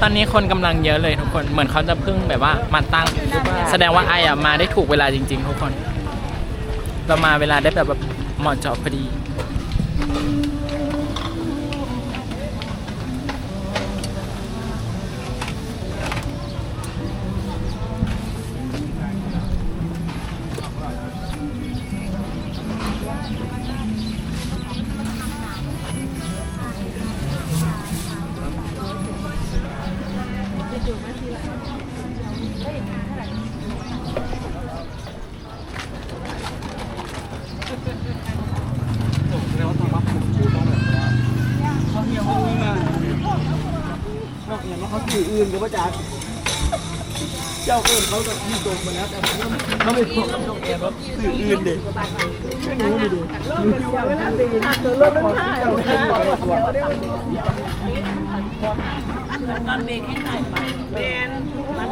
ตอนนี้คนกำลังเยอะเลยทุกคน เหมือนเขาจะเพิ่งแบบว่ามาตั้ง แสดงว่าไออะมาได้ถูกเวลาจริง ๆ ทุกคน เรามาเวลาได้แบบแบบเหมาะเจาะพอดี เขาสื่ออื่นกับว่าจากเจ้าเอิญเขาจะที่ตรงมาแล้วแต่เขาเขาไม่บอกต้องแอบว่าสื่ออื่นเด็กไม่รู้เลยดิมีที่ว่าเวลาตีนะเจอรถมันท่าเจ้าเจ้าตัวตอนเบรกให้หน่อยไปเป็นมัน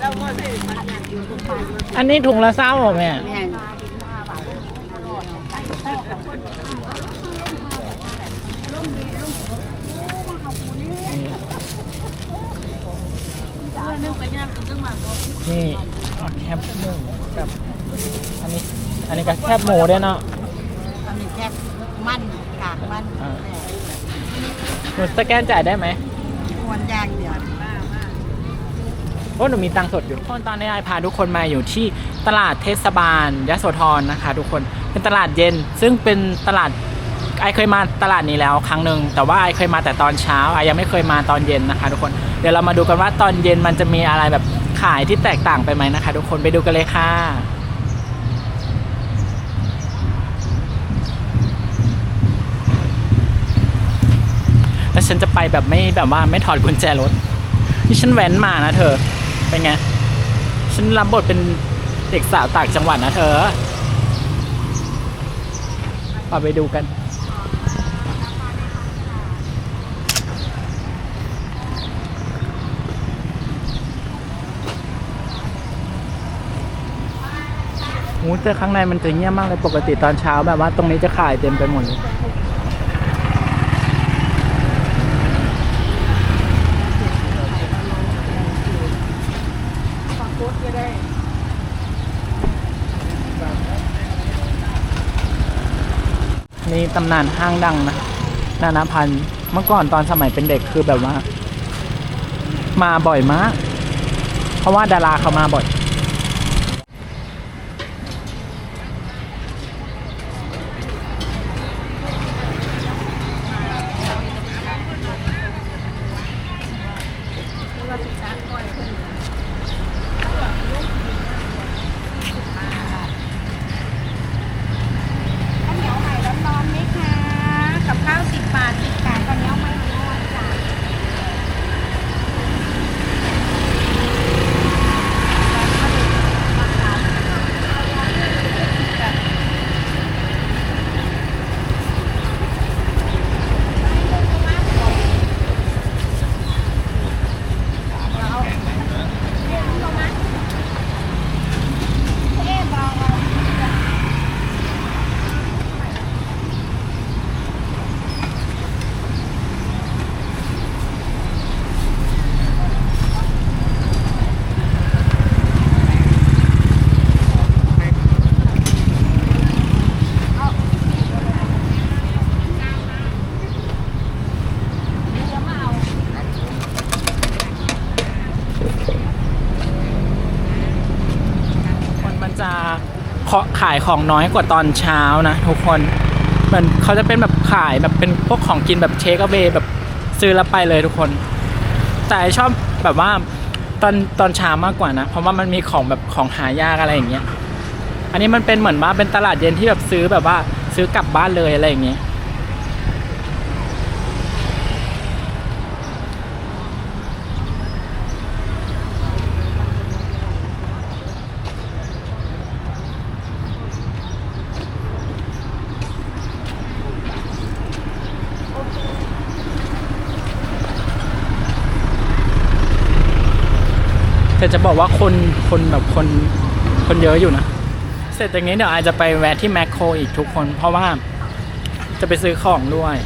แล้วก็ใส่มันอยู่ตรงปลายอันนี้ถุงละเศร้าเหรอแม่ นนี่เอาแคบหมูกับอันนี้อันนี้ก็แคบหมูด้วยเนาะอันนี้แค่มันกากมันอ่าหนูสแกนจ่ายได้ไหมควรยางเดียวเพราะหนูมีตังค์สดอยู่คนตอนนี้ไอพาทุกคนมาอยู่ที่ตลาดเทศบาลยโสธรนะคะ ทุกคนเป็นตลาดเย็น ซึ่งเป็นตลาดไอเคยมาตลาดนี้แล้วครั้งหนึ่งแต่ว่าไอเคยมาแต่ตอนเช้าไอยังไม่เคยมาตอนเย็นนะคะ ทุกคนเดี๋ยวเรามาดูกันว่าตอนเย็นมันจะมีอะไรแบบขายที่แตกต่างไปไหมนะคะ ทุกคนไปดูกันเลยค่ะแล้วฉันจะไปแบบไม่แบบว่าไม่ถอดกุญแจรถนี่ฉันแว้นมานะเธอเป็นไงฉันรับบทเป็นเด็กสาวต่างจังหวัดนะเธอไปดูกัน โอ้แต่ข้างในมันจะเงียบมากเลยปกติตอนเช้าแบบว่าตรงนี้จะขายเต็มไปหมดเลยนี่ตำนานห้างดังนะนานาพันธ์เมื่อก่อนตอนสมัยเป็นเด็กคือแบบว่า มาบ่อยมาก เพราะว่าดาราเขามาบ่อย ข้าวเหนียวใหม่ร้อนๆไหมคะ กับข้าวสิบบาทสิบบาทข้าวเหนียวใหม่ร้อนๆจ้ะ คนมันจะเคาะ ขายของน้อยกว่าตอนเช้านะทุกคนมันเขาจะเป็นแบบขายแบบเป็นพวกของกินแบบเชคเอเวแบบซื้อแล้วไปเลยทุกคน แต่ชอบแบบว่าตอนตอนเช้ามากกว่านะ เพราะว่ามันมีของแบบของหายากอะไรอย่างเงี้ย อันนี้มันเป็นเหมือนว่าเป็นตลาดเย็นที่แบบซื้อแบบว่าซื้อกลับบ้านเลยอะไรอย่างเงี้ย แต่จะบอกว่าคนคนแบบคนคนเยอะอยู่นะ เสร็จจากนี้เดี๋ยวอาจจะไปแวะที่แมคโครอีกทุกคน เพราะว่าจะไปซื้อของด้วย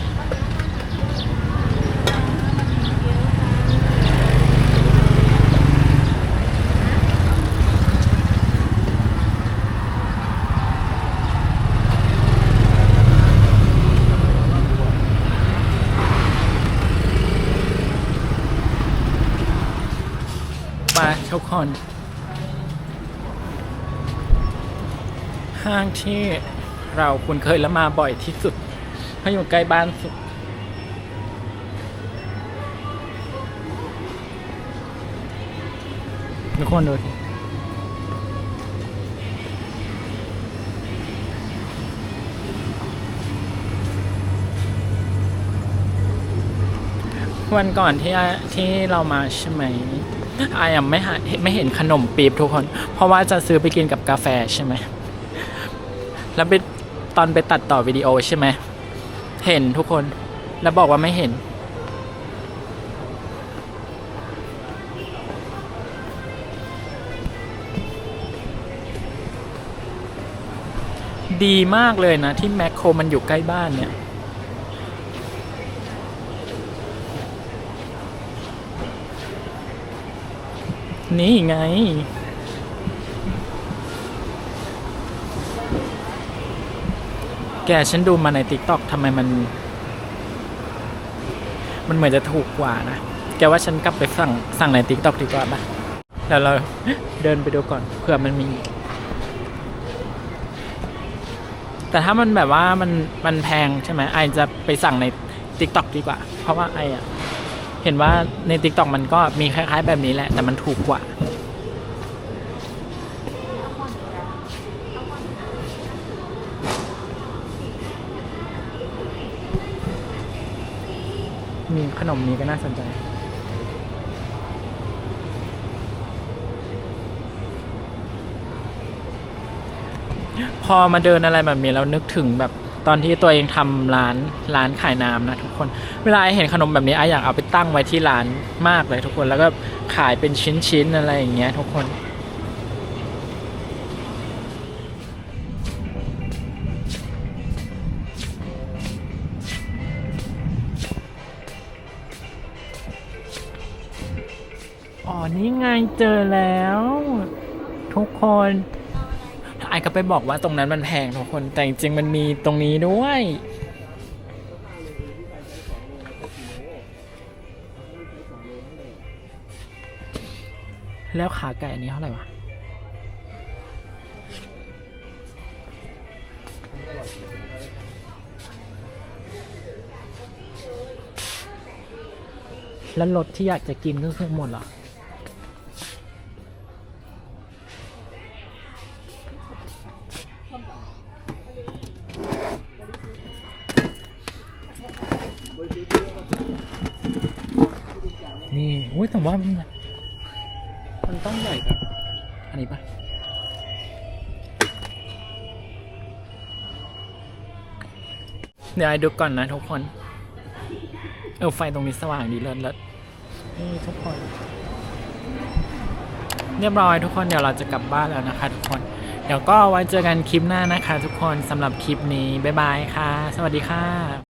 คน ห้างที่เราคุ้นเคยและมาบ่อยที่สุดเพราะอยู่ใกล้บ้านสุด ทุกคนดูสิวันก่อนที่ที่เรามาใช่ไหม ไอายังไม่ไม่เห็นขนมปี๊บทุกคน เพราะว่าจะซื้อไปกินกับกาแฟใช่ไหม แล้วไปตอนไปตัดต่อวิดีโอใช่ไหม เห็นทุกคน แล้วบอกว่าไม่เห็น ดีมากเลยนะ ที่แมคโครมันอยู่ใกล้บ้านเนี่ย นี่ไง แกฉันดูมาในติ๊กต็อกทำไมมัน มันเหมือนจะถูกกว่านะ แกว่าฉันกลับไปสั่งสั่งในติ๊กต็อกดีกว่าปะเดี๋ยวเราเดินไปดูก่อนเผื่อมันมี แต่ถ้ามันแบบว่ามันมันแพงใช่ไหมไอจะไปสั่งใน t ิ k t o k ดีกว่า เพราะว่าไออะ เห็นว่าใน t ิ k t o k มันก็มีคล้ายๆ แบบนี้แหละ แต่มันถูกกว่า มีขนมนี้ก็น่าสนใจ พอมาเดินอะไรแบบนี้แล้วนึกถึงแบบ ตอนที่ตัวเองทำร้านร้านขายน้ำนะทุกคน เวลาไอเห็นขนมแบบนี้ไออยากเอาไปตั้งไว้ที่ร้านมากเลยทุกคนแล้วก็ขายเป็นชิ้นๆอะไรอย่างเงี้ยทุกคนอ๋อนี่ไงเจอแล้ว ทุกคน ไอก็ไปบอกว่าตรงนั้นมันแพงทุกคนแต่จริงๆมันมีตรงนี้ด้วยแล้วขาไก่อันนี้เท่าไหร่วะ แล้วรสที่อยากจะกินก็คือหมดเหรอ อุ้ยแต่ว่ามันมันต้องใหญ่แบบอันนี้ปะเดี๋ยวไอ้ดูก่อนนะทุกคน เออไฟตรงนี้สว่างดีเลิศเลิศนี่ทุกคน เรียบร้อยทุกคนเดี๋ยวเราจะกลับบ้านแล้วนะคะ ทุกคน เดี๋ยวก็ไว้เจอกันคลิปหน้านะคะ ทุกคนสำหรับคลิปนี้บ๊ายบายค่ะ สวัสดีค่ะ